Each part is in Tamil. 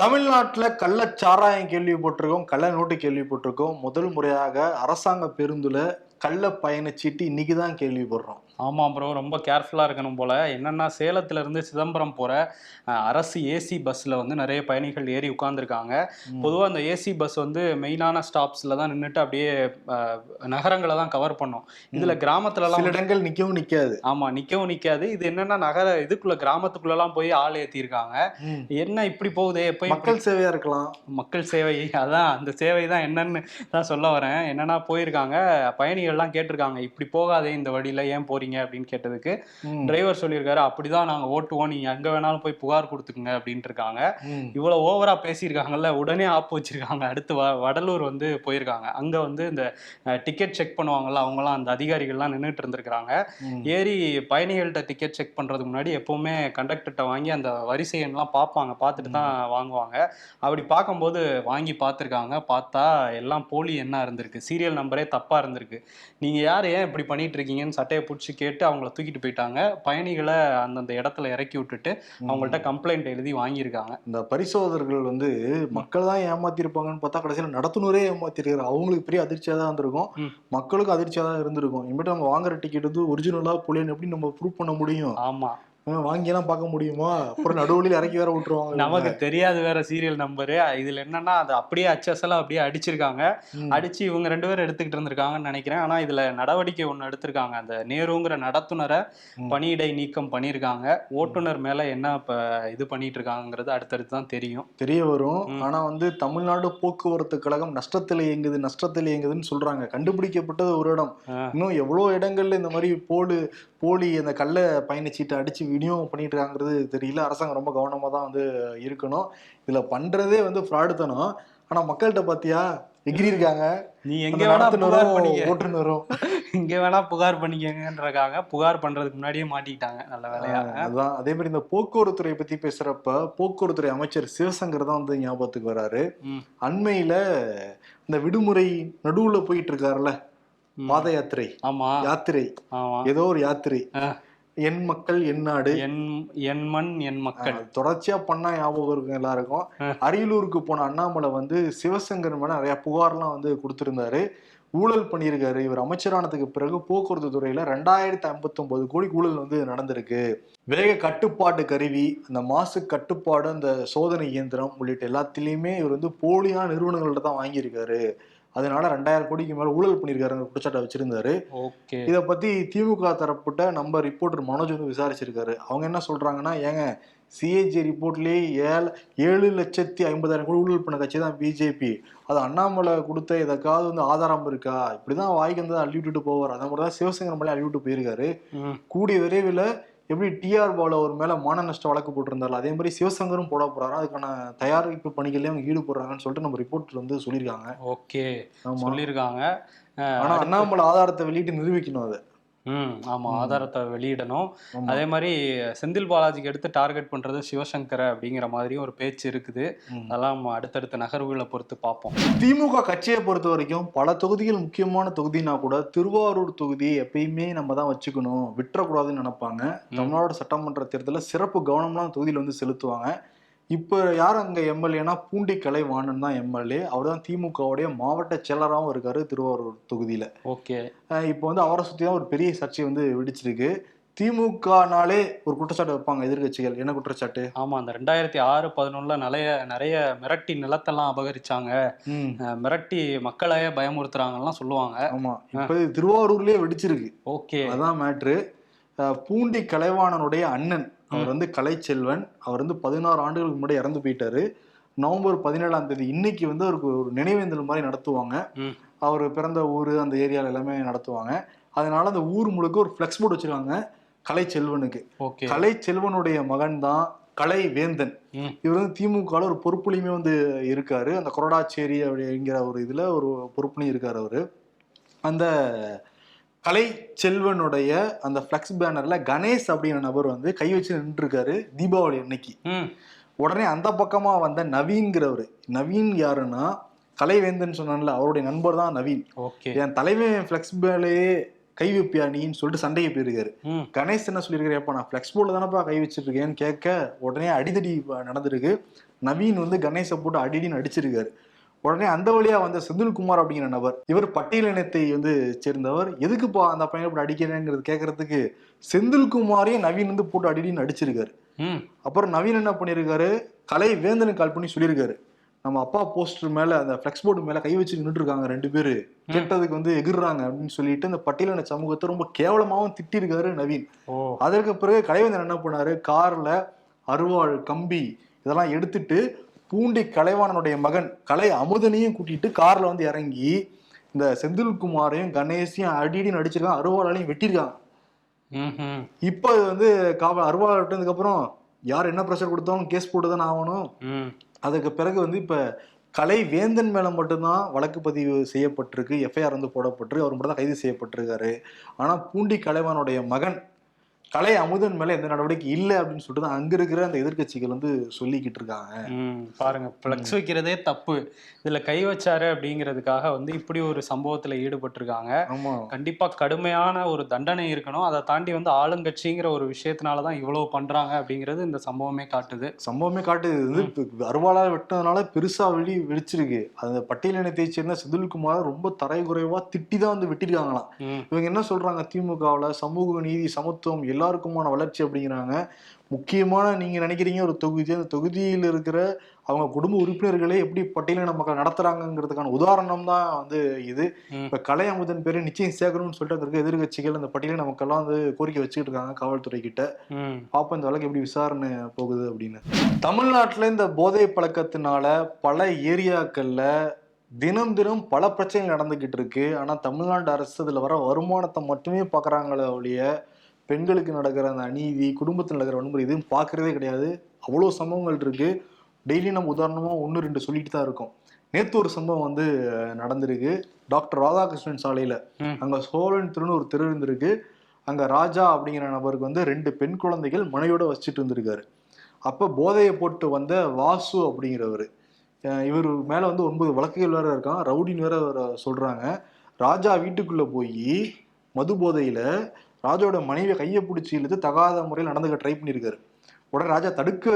தமிழ்நாட்டில் கள்ளச்சாராயம் கேள்விப்பட்டிருக்கோம் கள்ள நோட்டு கேள்விப்பட்டிருக்கோம். முதல் முறையாக அரசாங்க பேருந்தில் கள்ள பயணச்சீட்டு இன்னைக்கு தான் கேள்விப்படுறோம். ஆமாம் ப்ரோ ரொம்ப கேர்ஃபுல்லாக இருக்கணும் போல். என்னென்னா சேலத்துலேருந்து சிதம்பரம் போகிற அரசு ஏசி பஸ்ஸில் வந்து நிறைய பயணிகள் ஏறி உட்காந்துருக்காங்க பொதுவாக அந்த ஏசி பஸ் வந்து மெயினான ஸ்டாப்ஸில் தான் நின்றுட்டு அப்படியே நகரங்களை தான் கவர் பண்ணும். இதில் கிராமத்துலலாம் சில இடங்கள் நிக்கவும் நிக்காது. ஆமாம் நிற்கவும் நிற்காது இது என்னென்னா நகர இதுக்குள்ளே கிராமத்துக்குள்ளெல்லாம் போய் ஆள் ஏற்றிருக்காங்க என்ன இப்படி போகுதே? போய் மக்கள் சேவையா இருக்கலாம். மக்கள் சேவை அதான் அந்த சேவை தான் என்னன்னு தான் சொல்ல வரேன். என்னன்னா போயிருக்காங்க. பயணிகள்லாம் கேட்டிருக்காங்க இப்படி போகாதே இந்த வழியில ஏன் போறீங்க அப்படின்னு கேட்டதுக்கு. டிரைவர் சொல்லியிருக்காரு அப்படிதான் நாங்க ஓட்டுவோம். நீங்க எங்க வேணாலும் போய் புகார் கொடுத்துக்குங்க அப்படின்ட்டு இருக்காங்க. இவ்வளவு ஓவரா பேசியிருக்காங்கல்ல உடனே ஆப்பு வச்சிருக்காங்க. அடுத்து வடலூர் வந்து போயிருக்காங்க. அங்க வந்து இந்த டிக்கெட் செக் பண்ணுவாங்கல்ல அவங்கலாம் அந்த அதிகாரிகள்லாம் நின்றுட்டு இருந்திருக்காங்க. ஏறி பயணிகள்கிட்ட டிக்கெட் செக் பண்றதுக்கு முன்னாடி எப்பவுமே கண்டக்டர்கிட்ட வாங்கி அந்த வரிசை எண்ணெல்லாம் பார்ப்பாங்க. பார்த்துட்டு தான் வாங்குவாங்க. அப்படி பார்க்கும்போது வாங்கி பார்த்துருக்காங்க. பார்த்தா எல்லாம் போலி என்ன இருந்திருக்கு. சீரியல் நம்பரே தப்பா இருந்திருக்கு. நீங்க யார்? ஏன் இப்படி பண்ணிட்டு இருக்கீங்கன்னு சட்டையை பிடிச்சி கேட்டு அவங்கள தூக்கிட்டு போயிட்டாங்க. பயணிகளை அந்தந்த இடத்துல இறக்கி விட்டுட்டு அவங்கள்ட்ட கம்ப்ளைண்ட் எழுதி வாங்கியிருக்காங்க. இந்த பரிசோதகர்கள் வந்து மக்கள் தான் ஏமாத்திருப்பாங்கன்னு பார்த்தா கடைசியில் நடத்துனரே ஏமாத்திருக்காரு. அவங்களுக்கு பெரிய அதிர்ச்சியா தான் இருந்திருக்கும். மக்களுக்கும் அதிர்ச்சியா தான் இருந்திருக்கும். இனிமேட்டு நம்ம வாங்குற டிக்கெட் வந்து ஒரிஜினலா புள்ளியன் எப்படி நம்ம ப்ரூவ் பண்ண முடியும்? ஆமா. அஹ் வாங்கியெல்லாம் பார்க்க முடியுமா? அப்புறம் நடுவழியில் இறக்கி வேற விட்டுருவாங்க நமக்கு தெரியாது வேற சீரியல் நம்பரு இதுல என்னன்னா அது அப்படியே அச்சசலா அப்படியே அடிச்சிருக்காங்க. அடிச்சு இவங்க ரெண்டு பேரும் எடுத்துக்கிட்டு இருந்திருக்காங்கன்னு நினைக்கிறேன். ஆனா இதுல நடவடிக்கை ஒண்ணு எடுத்திருக்காங்க. அந்த நேருங்கிற நடத்துனரை. பணியிடை நீக்கம் பண்ணியிருக்காங்க. ஓட்டுநர் மேல என்ன இப்ப இது பண்ணிட்டு இருக்காங்கிறது அடுத்தடுத்து தான் தெரியும். தெரிய வரும். ஆனா வந்து தமிழ்நாடு போக்குவரத்து கழகம் நஷ்டத்துல இயங்குது நஷ்டத்துல இயங்குதுன்னு சொல்றாங்க. கண்டுபிடிக்கப்பட்டது ஒரு இடம். இன்னும் எவ்வளவு இடங்கள்ல இந்த மாதிரி போலி போலி அந்த கள்ள பயணச்சீட்டை அடிச்சு விநியோகம் பண்ணிட்டு இருக்காங்கிறது தெரியல. அரசாங்கம் ரொம்ப கவனமா தான் வந்து இருக்கணும். இதுல பண்றதே வந்து ஃப்ராடுத்தனம் ஆனா மக்கள்கிட்ட பாத்தியா? எகிரி இருக்காங்க. நீ எங்க வேணா புகார் பண்ணிக்க. ஓட்டுநரும் இங்க வேணா புகார் பண்ணிக்கங்கன்றக்காக புகார் பண்றதுக்கு முன்னாடியே மாட்டிக்கிட்டாங்க நல்ல வேலையா? அதான். அதே மாதிரி இந்த போக்குவரத்துறை பத்தி பேசுறப்ப போக்குவரத்துறை அமைச்சர் சிவசங்கர் தான் வந்து ஞாபகத்துக்கு வராரு. அண்மையில இந்த விடுமுறை நடுவுல போயிட்டு இருக்காருல்ல. பாத யாத்திரை. ஆமா. யாத்திரை. ஆமா. ஏதோ ஒரு யாத்திரை. என் மக்கள் என் நாடு. என் என் மண் என் மக்கள். தொடர்ச்சியா பண்ணா ஞாபகம் இருக்கும் எல்லாருக்கும். அரியலூருக்கு போன அண்ணாமலை வந்து சிவசங்கர் மேல நிறைய புகார்லாம் வந்து கொடுத்திருந்தாரு. ஊழல் பண்ணியிருக்காரு. இவர் அமைச்சரானதுக்கு பிறகு போக்குவரத்து துறையில ரெண்டாயிரத்தி ஐம்பத்தி ஒன்பது கோடி ஊழல் வந்து நடந்திருக்கு. வேக கட்டுப்பாட்டு கருவி அந்த மாசு கட்டுப்பாடு அந்த சோதனை இயந்திரம் உள்ளிட்ட எல்லாத்திலயுமே இவர் வந்து போலியான நிறுவனங்கள்ட்ட தான் வாங்கியிருக்காரு. அதனால ரெண்டாயிரம் கோடிக்கு மேல ஊழல் பண்ணியிருக்காருங்கிற குற்றச்சாட்டை வச்சிருந்தாரு. ஓகே. இதை பத்தி திமுக தரப்புட்ட நம்ம ரிப்போர்ட்டர் மனோஜ் வந்து விசாரிச்சிருக்காரு. அவங்க என்ன சொல்றாங்கன்னா ஏங்க சிஏஜி ரிப்போர்ட்லயே ஏழு ஏழு லட்சத்தி ஐம்பதாயிரம் கோடி ஊழல் பண்ண கட்சி தான் பிஜேபி அது அண்ணாமலை கொடுத்த இதற்காவது வந்து ஆதாரம் இருக்கா? இப்படிதான் வாய்க்கு வந்து அள்ளி விட்டுட்டு போவார். அந்த மாதிரி தான் சிவசங்கர் மேலே அள்ளி விட்டு போயிருக்காரு. கூடிய விரைவில் எப்படி டிஆர் பால ஒரு மேல மான நஷ்ட வழக்கு போட்டிருந்தாரு அதே மாதிரி சிவசங்கரும் போட போறாரு அதுக்கான தயாரிப்பு பணிகள்லயும் அவங்க ஈடுபடுறாங்கன்னு சொல்லிட்டு நம்ம ரிப்போர்ட் வந்து சொல்லியிருக்காங்க. ஓகே. சொல்லியிருக்காங்க. ஆனா அண்ணாமலை ஆதாரத்தை வெளியிட்டு நிரூபிக்கணும் அதை. ம் ஆமா ம். ஆதாரத்தை வெளியிடணும். அதே மாதிரி செந்தில் பாலாஜிக்கு எடுத்து டார்கெட் பண்றது சிவசங்கரை அப்படிங்கிற மாதிரியும் ஒரு பேச்சு இருக்குது. அதெல்லாம் நம்ம அடுத்தடுத்த நகர்வுகளை பொறுத்து பார்ப்போம். திமுக கட்சியை பொறுத்த வரைக்கும் பல தொகுதிகள் முக்கியமான தொகுதினா கூட திருவாரூர் தொகுதியை எப்பயுமே நம்ம தான் வச்சுக்கணும். விட்டுறக்கூடாதுன்னு நினைப்பாங்க. தமிழ்நாடு சட்டமன்ற தேர்தலில் சிறப்பு கவனம்லாம் தொகுதியில் வந்து செலுத்துவாங்க. இப்போ யார் அங்கே எம்எல்ஏனா பூண்டி கலைவாணன் தான் எம்எல்ஏ. அவர் தான் திமுகவுடைய மாவட்ட செயலராகவும் இருக்காரு திருவாரூர் தொகுதியில். ஓகே. இப்போ வந்து அவரை சுற்றி தான் ஒரு பெரிய சர்ச்சை வந்து வெடிச்சிருக்கு. திமுகனாலே ஒரு குற்றச்சாட்டு வைப்பாங்க எதிர்க்கட்சிகள். என்ன குற்றச்சாட்டு? ஆமா அந்த ரெண்டாயிரத்தி ஆறு பதினொன்னுல நிறைய நிறைய மிரட்டி நிலத்தெல்லாம் அபகரிச்சாங்க. மிரட்டி மக்களையே பயமுறுத்துறாங்கலாம் சொல்லுவாங்க. ஆமா. இப்போ திருவாரூர்லயே வெடிச்சிருக்கு. ஓகே. அதான் மேட்ரு. பூண்டி கலைவாணனுடைய அண்ணன். அவர் வந்து கலைச்செல்வன். அவர் வந்து பதினாறு ஆண்டுகளுக்கு முன்னாடி இறந்து போயிட்டாரு. நவம்பர் பதினேழாம் தேதி இன்னைக்கு வந்து அவருக்கு ஒரு நினைவேந்தல் மாதிரி நடத்துவாங்க. அவர் பிறந்த ஊர் அந்த ஏரியால எல்லாமே நடத்துவாங்க. அதனால அந்த ஊர் முழுக்க ஒரு ஃப்ளெக்ஸ் போர்டு வச்சிருக்காங்க கலைச்செல்வனுக்கு. ஓகே. கலைச்செல்வனுடைய மகன் தான் கலை வேந்தன். இவர் வந்து திமுக ஒரு பொறுப்புலையுமே வந்து இருக்காரு. அந்த கொரடாச்சேரி அப்படிங்கிற ஒரு இதுல ஒரு பொறுப்புலையும் இருக்காரு அவரு. அந்த கலை செல்வனுடைய அந்த ஃப்ளெக்ஸ் பேனர்ல கணேஷ் அப்படிங்கிற நபர் வந்து கை வச்சு நின்றுருக்காரு தீபாவளி அன்னைக்கு. உடனே அந்த பக்கமா வந்த நவீன்கிறவர் நவீன் யாருன்னா கலைவேந்தன் சொன்னான்ல அவருடைய நண்பர் தான் நவீன். ஓகே. என் தலைவன் ஃப்ளெக்ஸ் பேலையே கை வைப்பியா நீன்னு சொல்லிட்டு சண்டைக்கு போயிருக்காரு. கணேஷ் என்ன சொல்லியிருக்காரு நான் ஃப்ளெக்ஸ் போர்டில் தானப்பா கை வச்சிட்டு இருக்கேன்னு கேட்க உடனே அடிதடி நடந்திருக்கு. நவீன் வந்து கணேசை போட்டு அடிடின்னு அடிச்சிருக்காரு. உடனே அந்த வழியா வந்த செந்தில்குமார் அப்படிங்கிற நபர் இவர் பட்டியலினத்தை வந்து சேர்ந்தவர். எதுக்குப்பா அந்த பையனை போட்டு அடிக்கிறேங்கிறது கேட்கறதுக்கு செந்தில்குமாரையும் நவீன் வந்து போட்டு அடிடின்னு அடிச்சிருக்காரு. அப்புறம் நவீன் என்ன பண்ணியிருக்காரு கலை வேந்தனுக்கு கால் பண்ணி சொல்லியிருக்காரு. நம்ம அப்பா போஸ்டர் மேல அந்த ஃபிளெக்ஸ் போர்டு மேல கை வச்சு நின்றுட்டு இருக்காங்க ரெண்டு பேரு. கேட்டதுக்கு வந்து எகிர்றாங்க அப்படின்னு சொல்லிட்டு இந்த பட்டியலின சமூகத்தை ரொம்ப கேவலமாவும் திட்டிருக்காரு நவீன். அதற்கு பிறகு கலைவேந்தன் என்ன பண்ணாரு? கார்ல அருவாள் கம்பி இதெல்லாம் எடுத்துட்டு பூண்டி கலைவாணனுடைய மகன் கலை அமுதனையும் கூட்டிட்டு கார்ல வந்து இறங்கி இந்த செந்தில்குமாரையும் கணேசையும் அடிடின்னு அடிச்சிருக்காங்க அருவாளாலையும் வெட்டியிருக்காங்க இப்போ வந்து காவல் அருவாள் விட்டதுக்கு அப்புறம் யார் என்ன ப்ரெஷர் கொடுத்தாலும் கேஸ் போட்டு தானே ஆகணும். ம். அதுக்கு பிறகு வந்து இப்ப கலை வேந்தன் மேல மட்டும்தான் வழக்கு பதிவு செய்யப்பட்டிருக்கு. எஃப்ஐஆர் வந்து போடப்பட்டிருக்கு. அவர் மட்டும் தான் கைது செய்யப்பட்டிருக்காரு. ஆனா பூண்டி கலைவானுடைய மகன் கலை அமுதன் மேல எந்த நடவடிக்கை இல்லை அப்படின்னு சொல்லிட்டு தான் அங்க இருக்கிற அந்த எதிர்க்கட்சிகள் வந்து சொல்லிக்கிட்டு இருக்காங்க. பாருங்க ஃப்ளெக்ஸ் வைக்கிறதே தப்பு. இதுல கை வச்சாரு அப்படிங்கிறதுக்காக வந்து இப்படி ஒரு சம்பவத்துல ஈடுபட்டிருக்காங்க. கண்டிப்பா கடுமையான ஒரு தண்டனை இருக்கணும். அதை தாண்டி வந்து ஆளுங்கட்சிங்கிற ஒரு விஷயத்தினால தான் இவ்வளவு பண்றாங்க அப்படிங்கிறது இந்த சம்பவமே காட்டுது. சம்பவமே காட்டுது. அருவாளால் வெட்டினதுனால பெருசா வெளி வெடிச்சிருக்கு அந்த பட்டியலினத்தை சேர்ந்த செந்தில்குமார் ரொம்ப தரைகுறைவா திட்டி தான் வந்து வெட்டிருக்காங்களாம். இவங்க என்ன சொல்றாங்க? திமுகவுல சமூக நீதி சமத்துவம் எல்லாருக்குமான வளர்ச்சி அப்படிங்கிறாங்க. முக்கியமான நீங்க நினைக்கிறீங்க ஒரு தொகுதி அந்த தொகுதியில் இருக்கிற அவங்க குடும்ப உறுப்பினர்களே எப்படி பட்டியலின மக்கள் நடத்துறாங்கிறதுக்கான உதாரணம் தான் வந்து இது. இப்ப கலை அமுதன் பேரை நிச்சயம் சேர்க்கணும்னு சொல்லிட்டு இருக்க எதிர்கட்சிகள் அந்த பட்டியலின மக்கள்லாம் வந்து கோரிக்கை வச்சுக்கிட்டு இருக்காங்க காவல்துறை கிட்ட. ம். பாப்போம் இந்த வழக்கு எப்படி விசாரணை போகுது அப்படின்னு. தமிழ்நாட்டுல இந்த போதை பழக்கத்தினால பல ஏரியாக்கள்ல தினம் தினம் பல பிரச்சனைகள் நடந்துகிட்டு இருக்கு. ஆனா தமிழ்நாடு அரசு அதுல வர வருமானத்தை மட்டுமே பாக்குறாங்களே ஒழிய பெண்களுக்கு நடக்கிற அந்த அநீதி குடும்பத்தில் நடக்கிற வன்முறை எதுவும் பார்க்கறதே கிடையாது. அவ்வளோ சம்பவங்கள் இருக்கு. டெய்லி நம்ம உதாரணமா ஒன்று ரெண்டு சொல்லிட்டு தான் இருக்கோம். நேத்து ஒரு சம்பவம் வந்து நடந்திருக்கு. டாக்டர் ராதாகிருஷ்ணன் சாலையில. அங்க சோழன் திருன்னு ஒரு தெரு இருந்திருக்கு. அங்க ராஜா அப்படிங்கிற நபருக்கு வந்து ரெண்டு பெண் குழந்தைகள் மனையோட வச்சுட்டு இருந்திருக்காரு. அப்ப போதையை போட்டு வந்த வாசு அப்படிங்கிறவர். இவர் மேல வந்து ஒன்பது வழக்குகள் வேற இருக்கான். ரவுடின்னு வேற வேற சொல்றாங்க. ராஜா வீட்டுக்குள்ள போய் மது போதையில ராஜாவோட மனைவியை கையை பிடிச்சி இழுத்து தகாத முறையில் நடந்துக்க ட்ரை பண்ணியிருக்காரு. உடனே ராஜா தடுக்க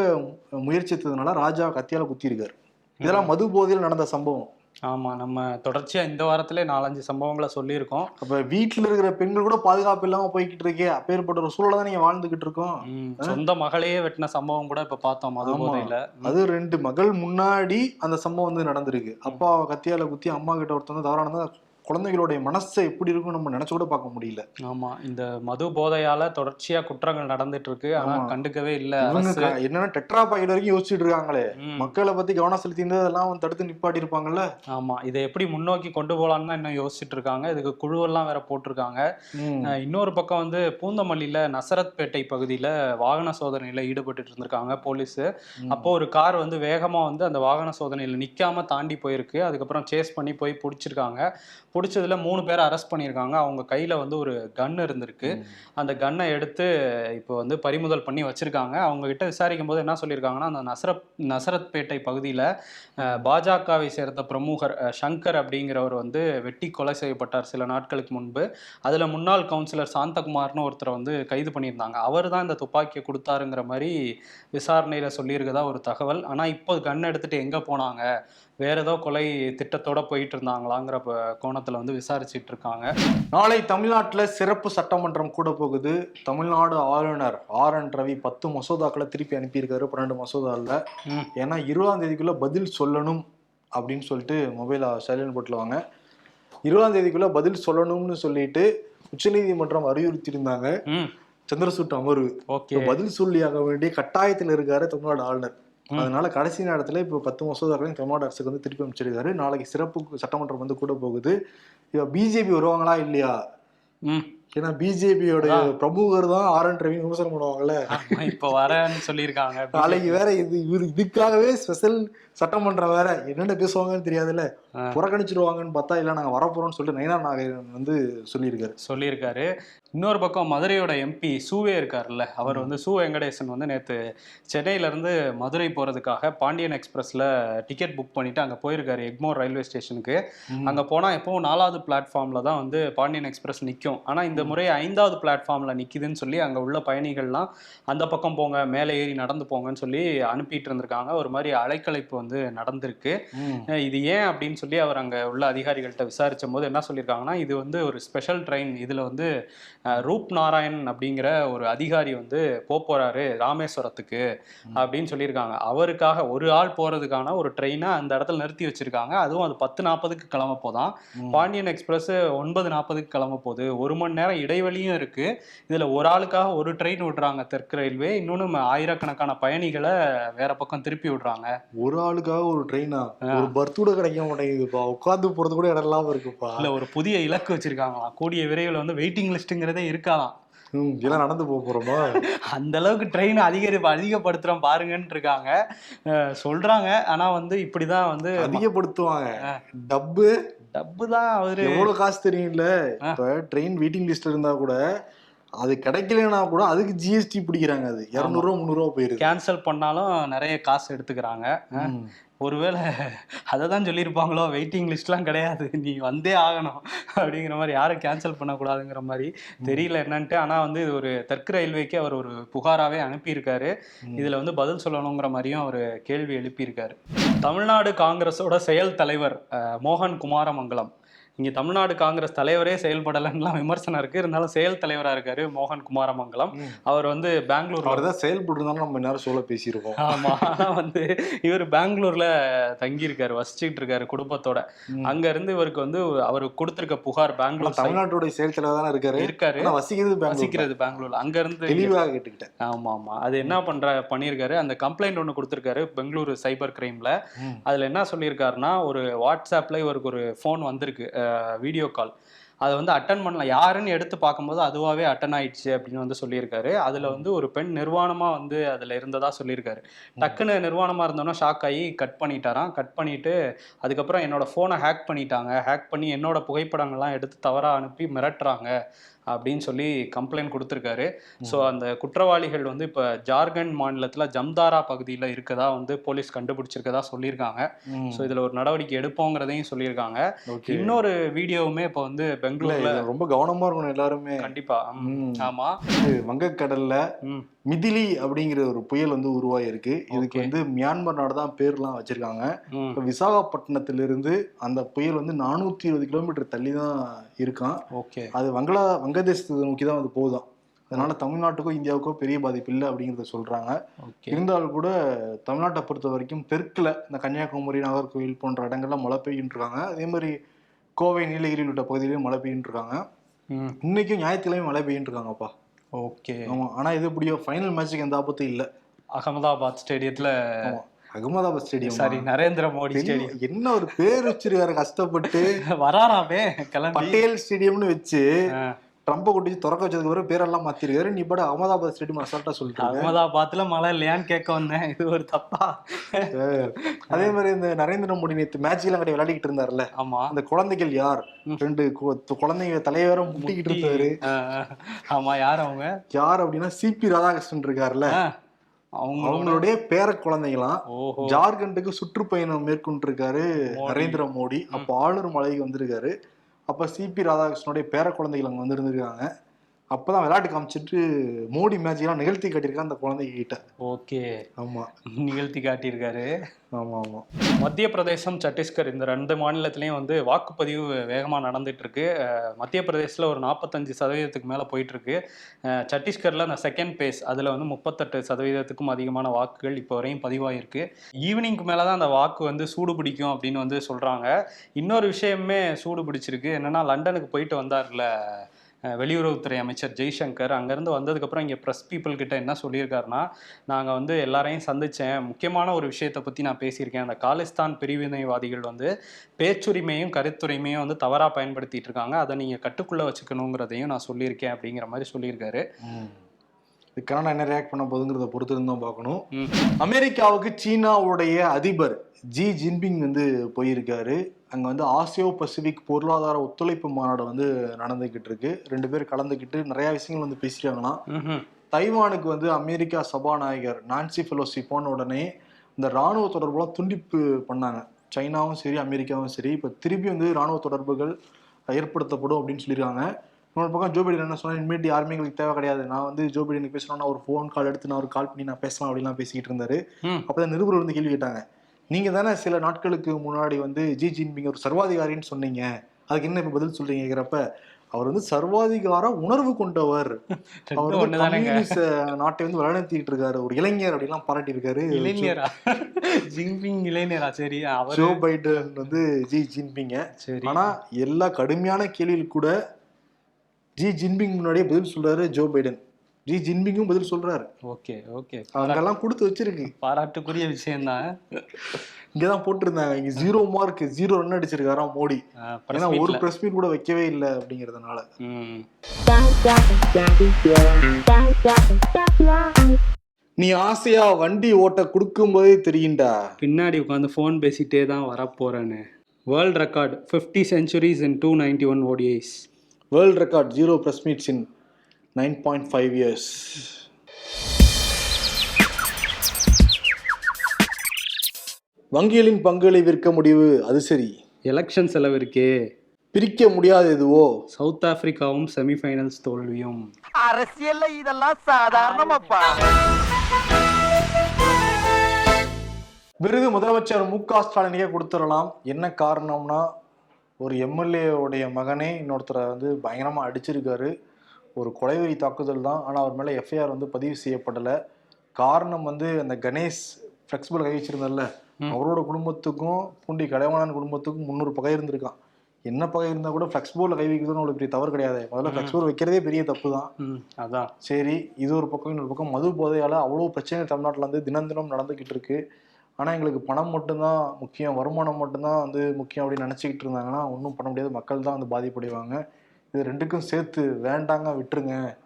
முயற்சித்ததுனால ராஜா கத்தியால குத்தியிருக்காரு. இதெல்லாம் மது போதையில் நடந்த சம்பவம். ஆமா நம்ம தொடர்ச்சியா இந்த வாரத்திலே நாலஞ்சு சம்பவங்களை சொல்லியிருக்கோம். அப்ப வீட்டுல இருக்கிற பெண்கள் கூட பாதுகாப்பு இல்லாம போய்கிட்டு இருக்கே அப்பேற்பட்ட ஒரு சூழலை தான் நீங்க வாழ்ந்துகிட்டு இருக்கோம். சொந்த மகளையே வெட்டின சம்பவம் கூட இப்ப பார்த்தோம் ஆமா. போதையில அது ரெண்டு மகள் முன்னாடி அந்த சம்பவம் வந்து நடந்திருக்கு. அப்பா கத்தியால குத்தி அம்மா கிட்ட ஒருத்தர் வந்து தவறானதா குழந்தைகளுடைய மனசை எப்படி இருக்கும் நம்ம நினைச்சு கூட பார்க்க முடியல. ஆமா இந்த மது போதையால தொடர்ச்சியா குற்றங்கள் நடந்துட்டு இருக்கு ஆனா. கண்டுக்கவே இல்ல என்னன்னா டெட்ரா பாக்கெட் வரைக்கும் யோசிச்சுட்டு இருக்காங்களே. மக்களை பத்தி கவனம் செலுத்தி அதெல்லாம் தடுத்து நிப்பாட்டி இருப்பாங்கல்ல? ஆமா இதை எப்படி முன்னோக்கி கொண்டு போலான்னு தான் இன்னும் யோசிச்சுட்டு இருக்காங்க. இதுக்கு குழுவெல்லாம் வேற போட்டிருக்காங்க. இன்னொரு பக்கம் வந்து பூந்தமல்லியில நசரத்பேட்டை பகுதியில வாகன சோதனையில ஈடுபட்டு இருந்திருக்காங்க போலீஸ். அப்போ ஒரு கார் வந்து வேகமா வந்து அந்த வாகன சோதனையில நிக்காம தாண்டி போயிருக்கு. அதுக்கப்புறம் சேஸ் பண்ணி போய் பிடிச்சிருக்காங்க. பிடிச்சதுல மூணு பேரை அரெஸ்ட் பண்ணியிருக்காங்க. அவங்க கையில வந்து ஒரு கன் இருந்திருக்கு. அந்த கன்னை எடுத்து இப்போ வந்து பறிமுதல் பண்ணி வச்சிருக்காங்க. அவங்க கிட்ட விசாரிக்கும் போது என்ன சொல்லியிருக்காங்கன்னா அந்த நசரத் நசரத்பேட்டை பகுதியில் பாஜகவை சேர்ந்த பிரமுகர் சங்கர் அப்படிங்கிறவர் வந்து வெட்டி கொலை செய்யப்பட்டார் சில நாட்களுக்கு முன்பு. அதில் முன்னாள் கவுன்சிலர் சாந்தகுமார்னு ஒருத்தரை வந்து கைது பண்ணியிருந்தாங்க. அவர் தான் இந்த துப்பாக்கியை கொடுத்தாருங்கிற மாதிரி விசாரணையில் சொல்லியிருக்கதா ஒரு தகவல். ஆனால் இப்போ கன் எடுத்துட்டு எங்கே போனாங்க? வேற ஏதோ கொலை திட்டத்தோட போயிட்டு இருந்தாங்களாங்கிற கோணத்துல வந்து விசாரிச்சுட்டு இருக்காங்க. நாளை தமிழ்நாட்டுல சிறப்பு சட்டமன்றம் கூட போகுது. தமிழ்நாடு ஆளுநர் ஆர் என் ரவி பத்து மசோதாக்களை திருப்பி அனுப்பியிருக்காரு பன்னெண்டு மசோதாவில். ஏன்னா இருபதாம் தேதிக்குள்ள பதில் சொல்லணும் அப்படின்னு சொல்லிட்டு மொபைல சைலண்ட் போட்டுருவாங்க இருபதாம் தேதிக்குள்ள பதில் சொல்லணும்னு சொல்லிட்டு உச்சநீதிமன்றம் வலியுறுத்தியிருந்தாங்க ம். சந்திரசூட் அமர்வு. பதில் சொல்லியாக வேண்டிய கட்டாயத்தில் இருக்காரு தமிழ்நாடு ஆளுநர். அதனால கடைசி நேரத்துல இப்போ பத்து மசோதாக்களையும் தமிழ்நாடு அரசுக்கு வந்து திருப்பி அமைச்சிருக்காரு நாளைக்கு சிறப்பு சட்டமன்றம் வந்து கூட போகுது. இப்போ பிஜேபி வருவாங்களா இல்லையா? ஏன்னா பிஜேபியோட. பிரமுகர் தான் ஆர் என் ரவி விமர்சனம் பண்ணுவாங்கல்ல. இப்ப வரேன்னு சொல்லியிருக்காங்க. நாளைக்கு வேற இது இவரு இதுக்காகவே ஸ்பெஷல் சட்டமன்றம் வேற. என்னென்ன பேசுவாங்கன்னு தெரியாதுல்ல. புறக்கணிச்சிருவாங்கன்னு பார்த்தா இல்ல நாங்க வரப்போறோம்னு சொல்லிட்டு நயனா நாகேந்திரன் வந்து சொல்லியிருக்காரு. சொல்லியிருக்காரு. இன்னொரு பக்கம் மதுரையோட எம்பி சூவே இருக்காருல்ல. அவர் வந்து சு வெங்கடேசன் வந்து நேத்து சென்னையில இருந்து மதுரை போறதுக்காக பாண்டியன் எக்ஸ்பிரஸ்ல டிக்கெட் புக் பண்ணிட்டு அங்க போயிருக்காரு எக்மோர் ரயில்வே ஸ்டேஷனுக்கு. அங்க போனா எப்பவும் நாலாவது பிளாட்ஃபார்ம்ல தான் வந்து பாண்டியன் எக்ஸ்பிரஸ் நிக்கும். ஆனா இந்த இந்த முறை ஐந்தாவது பிளாட்ஃபார்ம்ல நிக்குதுன்னு சொல்லி அங்க உள்ள பயணிகள்லாம் அந்த பக்கம் போங்க மேலே ஏறி நடந்து போங்கன்னு சொல்லி அனுப்பிட்டு இருந்திருக்காங்க. ஒரு மாதிரி அலைக்கலைப்பு வந்து நடந்திருக்கு. இது ஏன் அப்படின்னு சொல்லி அவர் அங்க உள்ள அதிகாரிகள்கிட்ட விசாரிச்ச போது என்ன சொல்லியிருக்காங்கன்னா இது வந்து ஒரு ஸ்பெஷல் ட்ரெயின் இதுல வந்து ரூப் நாராயண் அப்படிங்கிற ஒரு அதிகாரி வந்து போறாரு ராமேஸ்வரத்துக்கு அப்படின்னு சொல்லியிருக்காங்க. அவருக்காக ஒரு ஆள் போறதுக்கான ஒரு ட்ரெயினை அந்த இடத்துல நிறுத்தி வச்சிருக்காங்க. அதுவும் அது பத்து நாற்பதுக்கு கிளம்ப போதான். பாண்டியன் எக்ஸ்பிரஸ் ஒன்பது நாற்பதுக்கு கிளம்ப போகுது. ஒரு மணி நேரம் இடைவெளியும் இருக்கு. இதுல ஒரு ஆளுக்காக ஒரு ட்ரெயின் விடுறாங்க தெற்கு ரயில்வே இன்னொன்னு ஆயிரக்கணக்கான பயணிகளை வேற பக்கம் திருப்பி விடுறாங்க. ஒரு ஆளுக்காக ஒரு ட்ரெயினா ஒரு பர்த் கூட கிடைக்க மாட்டேங்குதுப்பா. உட்காந்து போறது கூட இடம் இல்லாம இருக்குப்பா. இல்ல ஒரு புதிய இலக்கு வச்சிருக்காங்களாம். கூடிய விரைவில் வந்து வெயிட்டிங் லிஸ்ட்டுங்கிறதே இருக்காதாம் ம், இதெல்லாம் நடந்து போக போறோமா? அந்த அளவுக்கு ட்ரெயின் அதிகரி அதிகப்படுத்துறோம் பாருங்கன்னு இருக்காங்க. சொல்றாங்க. ஆனா வந்து இப்படிதான் வந்து அதிகப்படுத்துவாங்க. டப்பு டப்பு தான் அவரு. எவ்வளவு காசு தெரியும்ல? இப்ப ட்ரெயின் வெயிட்டிங் லிஸ்ட்ல இருந்தா கூட அது கிடைக்கலனா கூட அதுக்கு ஜிஎஸ்டி பிடிக்கிறாங்க அது. இரநூறுவா முந்நூறுவா போயிருது. கேன்சல் பண்ணாலும் நிறைய காசு எடுத்துக்கிறாங்க. ஒருவேளை அதை தான் சொல்லியிருப்பாங்களோ வெயிட்டிங் லிஸ்ட்லாம் கிடையாது. நீ வந்தே ஆகணும் அப்படிங்கிற மாதிரி யாரும் கேன்சல் பண்ணக்கூடாதுங்கிற மாதிரி தெரியல என்னன்ட்டு. ஆனால் வந்து இது ஒரு தெற்கு ரயில்வேக்கு அவர் ஒரு புகாராகவே அனுப்பியிருக்காரு. இதில் வந்து பதில் சொல்லணுங்கிற மாதிரியும் அவர் கேள்வி எழுப்பியிருக்காரு. தமிழ்நாடு காங்கிரஸோட செயல் தலைவர் மோகன் குமாரமங்கலம் இங்கே தமிழ்நாடு காங்கிரஸ் தலைவரே செயல்படலைன்னுலாம் விமர்சனம் இருக்கு. இருந்தாலும் செயல் தலைவராக இருக்காரு மோகன் குமாரமங்கலம். அவர் வந்து பெங்களூர்ல அவர்தான் செயல்பட்டு இருந்தாலும் நம்ம நேரம் சொல்ல பேசியிருக்கோம். ஆமா ஆனா வந்து இவர் பெங்களூர்ல தங்கி இருக்காரு வசிச்சுட்டு இருக்காரு குடும்பத்தோட. ம். அங்க இருந்து இவருக்கு வந்து அவர் கொடுத்திருக்க புகார் பெங்களூர் தமிழ்நாட்டுடைய செயல் தலைவர் தானே இருக்காரு. இருக்காரு. வசிக்கிறது பெங்களூர் வசிக்கிறது பெங்களூர்ல. அங்க இருந்து தெளிவாக கேட்டுக்கிட்டேன். ஆமா ஆமா. அது என்ன பண்ற பண்ணியிருக்காரு. அந்த கம்ப்ளைண்ட் ஒன்று கொடுத்திருக்காரு பெங்களூரு சைபர் கிரைம்ல. அதுல என்ன சொல்லியிருக்காருன்னா ஒரு வாட்ஸ்அப்ல இவருக்கு ஒரு ஃபோன் வந்திருக்கு. வீடியோ கால் அதை வந்து அட்டன் பண்ணல யாருன்னு எடுத்து பார்க்கும்போது அதுவாகவே அட்டன் ஆயிடுச்சு அப்படின்னு வந்து சொல்லியிருக்காரு. அதில் வந்து ஒரு பெண் நிர்வாணமாக வந்து அதில் இருந்ததாக சொல்லியிருக்காரு. டக்குன்னு நிர்வாணமாக இருந்தோன்னா ஷாக் ஆகி கட் பண்ணிட்டாராம். கட் பண்ணிட்டு அதுக்கப்புறம் என்னோட ஃபோனை ஹேக் பண்ணிட்டாங்க. ஹேக் பண்ணி என்னோட புகைப்படங்கள்லாம் எடுத்து தவறாக அனுப்பி மிரட்டுறாங்க. அப்படின்னு சொல்லி கம்ப்ளைண்ட் கொடுத்துருக்காரு. ஸோ அந்த குற்றவாளிகள் வந்து இப்போ ஜார்க்கண்ட் மாநிலத்தில் ஜம்தாரா பகுதியில் இருக்கதா வந்து போலீஸ் கண்டுபிடிச்சிருக்கதா சொல்லியிருக்காங்க. ஸோ இதில் ஒரு நடவடிக்கை எடுப்போங்கிறதையும் சொல்லியிருக்காங்க. இன்னொரு வீடியோவுமே இப்போ வந்து பெங்களூர்ல ரொம்ப கவனமா இருக்கணும் எல்லாருமே. கண்டிப்பா. ம், ம். ஆமா. இது வங்கக்கடல்ல மிதிலி அப்படிங்கிற ஒரு புயல் வந்து உருவாயிருக்கு. இதுக்கு. வந்து மியான்மர் நாடு தான் பேர்லாம் வச்சிருக்காங்க. இப்ப விசாகப்பட்டினத்திலிருந்து அந்த புயல் வந்து நானூத்தி இருபது கிலோமீட்டர் தள்ளி தான் இருக்கான். ஓகே. அது வங்களா வங்கதேசத்தை நோக்கி தான் அது போகுதாம் அதனால தமிழ்நாட்டுக்கோ இந்தியாவுக்கோ பெரிய பாதிப்பு இல்லை அப்படிங்கிறத சொல்றாங்க. இருந்தாலும் கூட தமிழ்நாட்டை பொறுத்த வரைக்கும் தெற்குல இந்த கன்னியாகுமரி நாகர்கோவில் போன்ற இடங்கள்ல மழை பெய்யின்னு இருக்காங்க. அதே மாதிரி கோவை நீலகிரி உள்ளிட்ட பகுதியிலையும் மழை பெய்யின்னு இருக்காங்க. இன்னைக்கும் ஞாயிற்றுக்கிழமை மழை பெய்யின்னு இருக்காங்க ஓகே. ஆமா ஆனா இது எப்படியோ ஃபைனல் மேட்சுக்கு எந்த ஆபத்தும் இல்ல. Ahmedabad ஸ்டேடியத்துல Ahmedabad stadium sorry Narendra Modi stadium என்ன ஒரு பேர் வச்சிருக்காரு கஷ்டப்பட்டு வராராமே கிளம்பி. பட்டேல் ஸ்டேடியம்னு வச்சு ஆ, ட்ரம்ப கொட்டி திறக்க வச்சதுக்கு பிறகு பேரெல்லாம் மாத்திருக்காரு. நீ பாட அகமதாபாத் ஸ்டேடியம் அசால்ட்டா சொல்லிட்டு அகமதாபாத்ல மழை இல்லையான்னு கேட்க வந்தேன். இது ஒரு தப்பா? அதே மாதிரி இந்த நரேந்திர மோடி நேத்து மேட்ச் எல்லாம் கிடையாது விளையாடிக்கிட்டு இருந்தாருல்ல. ஆமா. அந்த குழந்தைகள் யார்? ரெண்டு குழந்தைங்க தலைவரை முட்டிக்கிட்டு இருந்தாரு. ஆமா யார் அவங்க? யார் அப்படின்னா சிபி ராதாகிருஷ்ணன் இருக்காருல்ல. ஆ, அவங்களோட அவங்களுடைய பேர குழந்தைங்களாம் ஜார்க்கண்டுக்கு சுற்றுப்பயணம் மேற்கொண்டிருக்காரு நரேந்திர மோடி. அப்போ ஆளுநர் மலைக்கு வந்திருக்காரு. அப்போ சிபி ராதாகிருஷ்ணனுடைய பேர குழந்தைகள் அங்கே வந்திருந்துருக்காங்க. அப்பதான் விளையாட்டு காமிச்சிட்டு மோடி எல்லாம் நிகழ்த்தி காட்டியிருக்கான் அந்த குழந்தைங்க கிட்ட ஓகே. ஆமா. நிகழ்த்தி காட்டியிருக்காரு. ஆமா ஆமா. மத்திய பிரதேசம் சத்தீஸ்கர் இந்த ரெண்டு மாநிலத்திலையும் வந்து வாக்குப்பதிவு வேகமாக நடந்துட்டு இருக்கு மத்திய பிரதேசத்தில் ஒரு நாற்பத்தஞ்சு சதவீதத்துக்கு மேலே போயிட்டு இருக்கு சத்தீஸ்கரில் அந்த செகண்ட் பேஸ் அதில் வந்து முப்பத்தெட்டு சதவீதத்துக்கும் அதிகமான வாக்குகள் இப்போ வரையும் பதிவாயிருக்கு. ஈவினிங்க்கு மேலே தான் அந்த வாக்கு வந்து சூடு பிடிக்கும் அப்படின்னு வந்து சொல்கிறாங்க இன்னொரு விஷயமே சூடு பிடிச்சிருக்கு. என்னன்னா லண்டனுக்கு போயிட்டு வந்தார்ல வெளியுறவுத்துறை அமைச்சர் ஜெய்சங்கர் அங்கேருந்து வந்ததுக்கப்புறம் இங்கே ப்ரெஸ் பீப்புள் கிட்ட என்ன சொல்லியிருக்காருன்னா நாங்கள் வந்து எல்லாரையும் சந்தித்தேன் முக்கியமான ஒரு விஷயத்தை பற்றி நான் பேசியிருக்கேன். அந்த காலிஸ்தான் பிரிவினைவாதிகள் வந்து பேச்சுரிமையும் கருத்துரிமையும் வந்து தவறாக பயன்படுத்திட்டு இருக்காங்க. அதை நீங்கள் கட்டுக்குள்ளே வச்சுக்கணுங்கிறதையும் நான் சொல்லியிருக்கேன். அப்படிங்கிற மாதிரி சொல்லியிருக்காரு. இது கனடா என்ன ரியாக்ட் பண்ண போகுதுங்கிறத பொறுத்து இருந்து தான் பார்க்கணும். அமெரிக்காவுக்கு சீனாவுடைய அதிபர் ஜி ஜின்பிங் வந்து போயிருக்காரு. அங்க வந்து ஆசியோ பசிபிக் பொருளாதார ஒத்துழைப்பு மாநாடு வந்து நடந்துகிட்டு இருக்கு. ரெண்டு பேர் கலந்துக்கிட்டு நிறைய விஷயங்கள் வந்து பேசிட்டாங்களாம். தைவானுக்கு வந்து அமெரிக்கா சபாநாயகர் நான்சி பெலோசி போன உடனே இந்த ராணுவ தொடர்புலாம் துண்டிப்பு பண்ணாங்க. சைனாவும் சரி அமெரிக்காவும் சரி. இப்போ திருப்பி வந்து ராணுவ தொடர்புகள் ஏற்படுத்தப்படும் அப்படின்னு சொல்லியிருக்காங்க. இன்னொரு பக்கம் ஜோ பைடன் என்ன சொன்னா இனிமேட்டு யாருமே எங்களுக்கு தேவை கிடையாது. நான் வந்து ஜோ பைடனுக்கு பேசணும்னா ஒரு ஃபோன் கால் எடுத்து நான் ஒரு கால் பண்ணி நான் பேசலாம் அப்படிலாம் பேசிக்கிட்டு இருந்தாரு. அப்பதான் நிருபர் வந்து கேள்வி கேட்டாங்க. நீங்க தானே சில நாட்களுக்கு முன்னாடி வந்து ஜி ஜின்பிங் ஒரு சர்வாதிகாரின்னு சொன்னீங்க. அதுக்கு என்ன இப்ப பதில் சொல்றீங்க கேக்குறப்ப அவர் வந்து சர்வாதிகார உணர்வு கொண்டவர். அவர் வந்து கம்யூனிஸ்ட் நாட்டை வந்து வழிநடத்திட்டு இருக்காரு. ஒரு இளைஞர் அப்படிலாம் பாராட்டி இருக்காரு இளைஞரா? ஜின்பிங் இளைஞரா? சரி ஜோ பைடன் வந்து ஜி ஜின்பிங்க. சரி. ஆனா எல்லா கடுமையான கேள்வியில் கூட ஜி ஜின்பிங் முன்னாடியே பதில் சொல்றாரு ஜோ பைடன். ஜி ஜின்பிங்கும் பதில் சொல்றாரு. Okay okay. அங்கெல்லாம் கொடுத்து வச்சிருக்கு. பாராட்டுக்குரிய விஷயம்தான். இங்கதான் போட்டிருந்தாங்க. இங்க ஜீரோ மார்க் ஜீரோ ரன் அடிச்சிருக்காராம் மோடி. ஏன்னா ஒரு. பிரஸ் மீட் கூட வைக்கவே இல்லை அப்படிங்கறதுனால. நீ ஆசையா வண்டி ஓட்ட கொடுக்கும் போதே தெரியும்டா பின்னாடி உட்காந்து ஃபோன் பேசிட்டே தான் வரப்போறேன்னு world record fifty centuries in two ninety one ODIs world record zero press meets in nine point five years. வங்கிகளின் பங்குகளை விற்க முடிவு அது சரி. எலெக்ஷன் செலவு இருக்கே பிரிக்க முடியாது எதுவோ. சவுத் ஆப்பிரிக்காவும் செமிஃபைனல்ஸ் தோல்வியும். அரசியல்ல இதெல்லாம் சாதாரணமாப்பா. விருது முதலமைச்சர் மு க ஸ்டாலினுக்கே கொடுத்துடலாம். என்ன காரணம்னா ஒரு எம்எல்ஏ உடைய மகனே இன்னொருத்தரை வந்து பயங்கரமாக அடிச்சிருக்காரு. ஒரு கொலைவெறி தாக்குதல் தான். ஆனால் அவர் மேலே எஃப்ஐஆர் வந்து பதிவு செய்யப்படலை. காரணம் வந்து அந்த கணேஷ் ஃப்ளெக்சிபிள் கை வச்சிருந்தார்ல. அவரோட குடும்பத்துக்கும் பூண்டி கலைவாணன் குடும்பத்துக்கும் முந்நூறு பகை இருந்திருக்கான். என்ன பகை இருந்தால் கூட ஃப்ளெக்சிபிள் கை வைக்கிறதுன்னு ஒரு பெரிய தவறு கிடையாது. முதல்ல ம். ஃப்ளெக்சிபிள் வைக்கிறதே பெரிய தப்பு தான். அதான். சரி இது ஒரு பக்கம் இன்னொரு பக்கம் மது போதையால அவ்வளோ பிரச்சனை தமிழ்நாட்டில் வந்து தினம் தினம் நடந்துக்கிட்டு இருக்கு. ஆனால் எங்களுக்கு பணம் மட்டும்தான் முக்கியம் வருமானம் மட்டும்தான் வந்து முக்கியம் அப்படின்னு நினச்சிக்கிட்டு இருந்தாங்கன்னா ஒன்றும் பண்ண முடியாது. மக்கள் தான் வந்து பாதிப்படைவாங்க. இது ரெண்டுக்கும் சேர்த்து வேண்டாங்க விட்டுருங்க.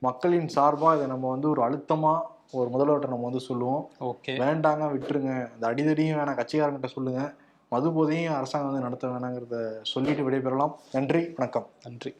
மக்களின் சார்பாக இதை நம்ம வந்து ஒரு அழுத்தமாக ஒரு முதல்வர்கிட்ட நம்ம வந்து சொல்லுவோம். ஓகே. வேண்டாங்க விட்டுருங்க. இந்த அடிதடியும் வேணாம் கட்சிக்காரங்கிட்ட சொல்லுங்க. மது போதையும் அரசாங்கம் வந்து நடத்த வேணாங்கிறத சொல்லிட்டு விடைபெறலாம். நன்றி வணக்கம். நன்றி.